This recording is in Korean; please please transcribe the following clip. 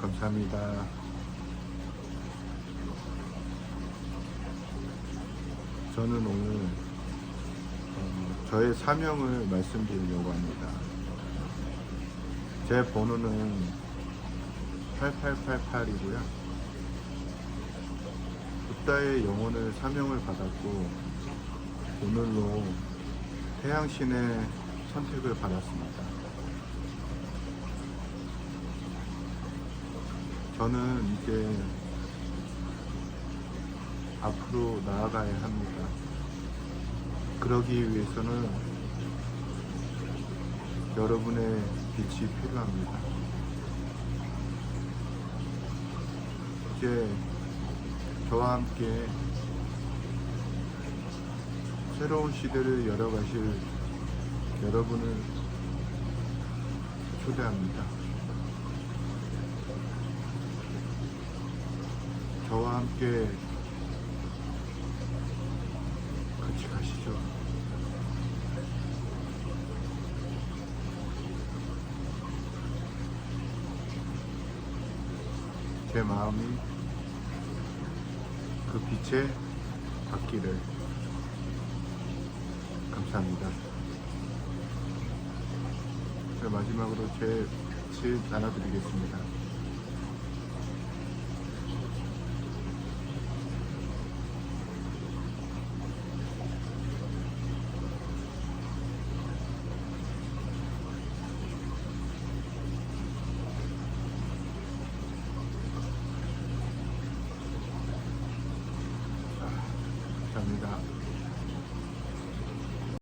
감사합니다. 저는 오늘 어, 저의 사명을 말씀드리려고 합니다. 제 번호는 8888이고요. 부다의 영혼을 사명을 받았고 오늘로 태양신의 선택을 받았습니다. 저는 이제 앞으로 나아가야 합니다. 그러기 위해서는 여러분의 빛이 필요합니다. 이제 저와 함께 새로운 시대를 열어가실 여러분을 초대합니다. 저와 함께 같이 가시죠. 제 마음이 그 빛에 닿기를 감사합니다. 자, 마지막으로 제 빛을 나눠드리겠습니다. 갑니다.